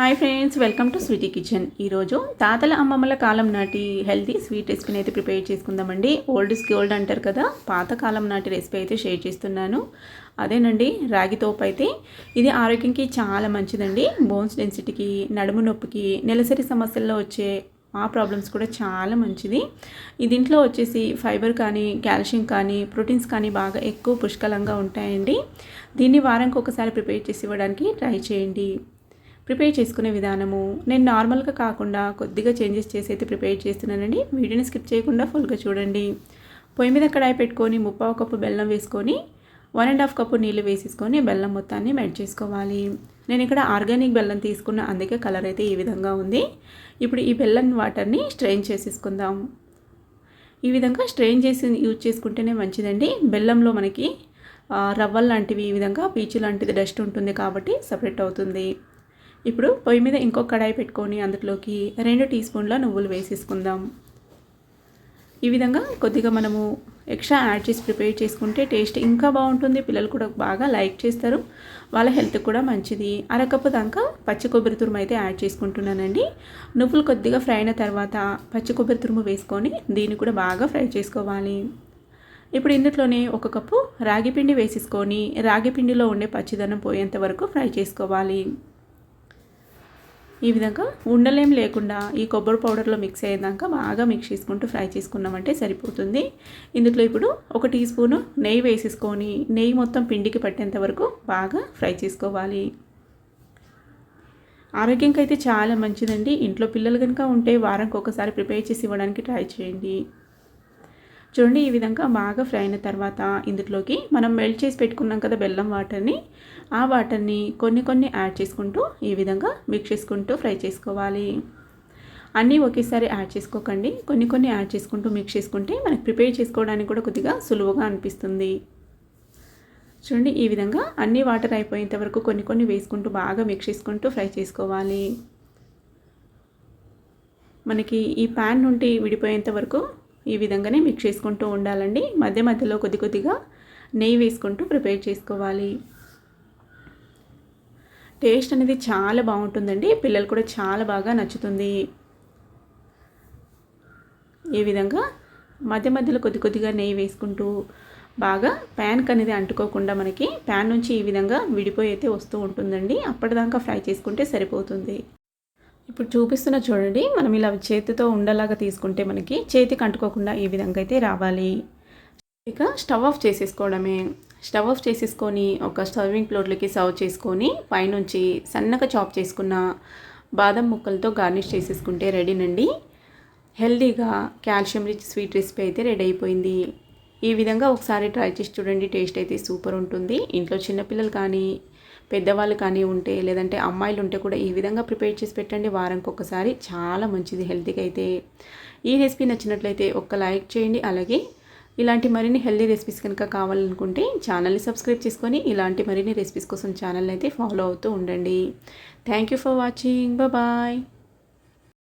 Hi friends welcome to Sweety Kitchen. ఈరోజు తాతల అమ్మమ్మల కాలం నాటి హెల్తీ స్వీట్ రెసిపీని అయితే ప్రిపేర్ చేసుకుందామండి. ఓల్డ్ ఇస్ గోల్డ్ అంటారు కదా పాతకాలం నాటి రెసిపీ అయితే షేర్ చేస్తున్నాను. అదేనండి రాగి తోపు అయితే. ఇది ఆరోగ్యంకి చాలా మంచిదండి. బోన్స్ డెన్సిటీకి నడుము నొప్పికి నెలసరి సమస్యల్లో వచ్చే ఆ ప్రాబ్లమ్స్ కూడా చాలా మంచిది. దీంట్లో వచ్చేసి ఫైబర్ కానీ కాల్షియం కానీ ప్రోటీన్స్ కానీ బాగా ఎక్కువ పుష్కలంగా ఉంటాయండి. దీన్ని వారానికి ఒకసారి ప్రిపేర్ చేసి ఇవ్వడానికి ట్రై చేయండి. ప్రిపేర్ చేసుకునే విధానము. నేను నార్మల్గా కాకుండా కొద్దిగా చేంజెస్ చేసి అయితే ప్రిపేర్ చేస్తున్నానండి. వీడియోని స్కిప్ చేయకుండా ఫుల్గా చూడండి. పొయ్యి మీద కడాయి పెట్టుకొని ముప్పావు కప్పు బెల్లం వేసుకొని వన్ అండ్ హాఫ్ కప్పు నీళ్ళు వేసేసుకొని బెల్లం మొత్తాన్ని మెడ్ చేసుకోవాలి. నేను ఇక్కడ ఆర్గానిక్ బెల్లం తీసుకున్న అందుకే కలర్ అయితే ఈ విధంగా ఉంది. ఇప్పుడు ఈ బెల్లం వాటర్ని స్ట్రెయిన్ చేసేసుకుందాం. ఈ విధంగా స్ట్రెయిన్ చేసి యూజ్ చేసుకుంటేనే మంచిదండి. బెల్లంలో మనకి రవ్వల్ లాంటివి ఈ విధంగా పీచు లాంటిది డస్ట్ ఉంటుంది కాబట్టి సపరేట్ అవుతుంది. ఇప్పుడు పొయ్యి మీద ఇంకో కడాయి పెట్టుకొని అందులోకి రెండు టీ స్పూన్ల నువ్వులు వేసేసుకుందాం. ఈ విధంగా కొద్దిగా మనము ఎక్స్ట్రా యాడ్ చేసి ప్రిపేర్ చేసుకుంటే టేస్ట్ ఇంకా బాగుంటుంది. పిల్లలు కూడా బాగా లైక్ చేస్తారు. వాళ్ళ హెల్త్ కూడా మంచిది. అరకప్పు దాకా పచ్చి కొబ్బరి తురుము అయితే యాడ్ చేసుకుంటున్నానండి. నువ్వులు కొద్దిగా ఫ్రై అయిన తర్వాత పచ్చి కొబ్బరి తురుము వేసుకొని దీన్ని కూడా బాగా ఫ్రై చేసుకోవాలి. ఇప్పుడు ఇందులోనే ఒక కప్పు రాగి పిండి వేసేసుకొని రాగి పిండిలో ఉండే పచ్చిదనం పోయేంత వరకు ఫ్రై చేసుకోవాలి. ఈ విధంగా ఉండలేం లేకుండా ఈ కొబ్బరి పౌడర్లో మిక్స్ అయ్యేదాకా బాగా మిక్స్ చేసుకుంటూ ఫ్రై చేసుకున్నామంటే సరిపోతుంది. ఇందులో ఇప్పుడు ఒక టీ స్పూను నెయ్యి వేసేసుకొని నెయ్యి మొత్తం పిండికి పట్టేంత వరకు బాగా ఫ్రై చేసుకోవాలి. ఆరోగ్యంకి అయితే చాలా మంచిదండి. ఇంట్లో పిల్లలు కనుక ఉంటే వారానికి ఒకసారి ప్రిపేర్ చేసి ఇవ్వడానికి ట్రై చేయండి. చూడండి ఈ విధంగా బాగా ఫ్రై అయిన తర్వాత ఇందులోకి మనం మెల్ట్ చేసి పెట్టుకున్నాం కదా బెల్లం వాటర్ని ఆ వాటర్ని కొన్ని కొన్ని యాడ్ చేసుకుంటూ ఈ విధంగా మిక్స్ చేసుకుంటూ ఫ్రై చేసుకోవాలి. అన్నీ ఒకేసారి యాడ్ చేసుకోకండి. కొన్ని కొన్ని యాడ్ చేసుకుంటూ మిక్స్ చేసుకుంటే మనకి ప్రిపేర్ చేసుకోవడానికి కూడా కొద్దిగా సులువుగా అనిపిస్తుంది. చూడండి ఈ విధంగా అన్ని వాటర్ అయిపోయేంత వరకు కొన్ని కొన్ని వేసుకుంటూ బాగా మిక్స్ చేసుకుంటూ ఫ్రై చేసుకోవాలి. మనకి ఈ ప్యాన్ నుండి విడిపోయేంత వరకు ఈ విధంగానే మిక్స్ చేసుకుంటూ ఉండాలండి. మధ్య మధ్యలో కొద్ది కొద్దిగా నెయ్యి వేసుకుంటూ ప్రిపేర్ చేసుకోవాలి. టేస్ట్ అనేది చాలా బాగుంటుందండి. పిల్లలు కూడా చాలా బాగా నచ్చుతుంది. ఈ విధంగా మధ్య మధ్యలో కొద్ది కొద్దిగా నెయ్యి వేసుకుంటూ బాగా ప్యాన్కి అనేది అంటుకోకుండా మనకి ప్యాన్ నుంచి ఈ విధంగా విడిపోయి అయితే వస్తూ ఉంటుందండి. అప్పటిదాకా ఫ్రై చేసుకుంటే సరిపోతుంది. ఇప్పుడు చూపిస్తున్న చూడండి మనం ఇలా చేతితో ఉండలాగా తీసుకుంటే మనకి చేతికి అంటుకోకుండా ఈ విధంగా అయితే రావాలి. ఇక స్టవ్ ఆఫ్ చేసేసుకోవడమే. స్టవ్ ఆఫ్ చేసేసుకొని ఒక సర్వింగ్ ప్లేట్లకి సర్వ్ చేసుకొని పైనుంచి సన్నగా చాప్ చేసుకున్న బాదం ముక్కలతో గార్నిష్ చేసేసుకుంటే రెడీనండి. హెల్దీగా కాల్షియం రిచ్ స్వీట్ రెసిపీ అయితే రెడీ అయిపోయింది. ఈ విధంగా ఒకసారి ట్రై చేసి చూడండి టేస్ట్ అయితే సూపర్ ఉంటుంది. ఇంట్లో చిన్నపిల్లలు కానీ పెద్దవాళ్ళు కానీ ఉంటే లేదంటే అమ్మాయిలు ఉంటే కూడా ఈ విధంగా ప్రిపేర్ చేసి పెట్టండి. వారానికి ఒకసారి చాలా మంచిది హెల్తీగా అయితే. ఈ రెసిపీ నచ్చినట్లయితే ఒక్క లైక్ చేయండి. అలాగే ఇలాంటి మరిన్ని హెల్దీ రెసిపీస్ కనుక కావాలనుకుంటే ఛానల్ని సబ్స్క్రైబ్ చేసుకొని ఇలాంటి మరిన్ని రెసిపీస్ కోసం ఛానల్ని అయితే ఫాలో అవుతూ ఉండండి. Thank you for watching. Bye.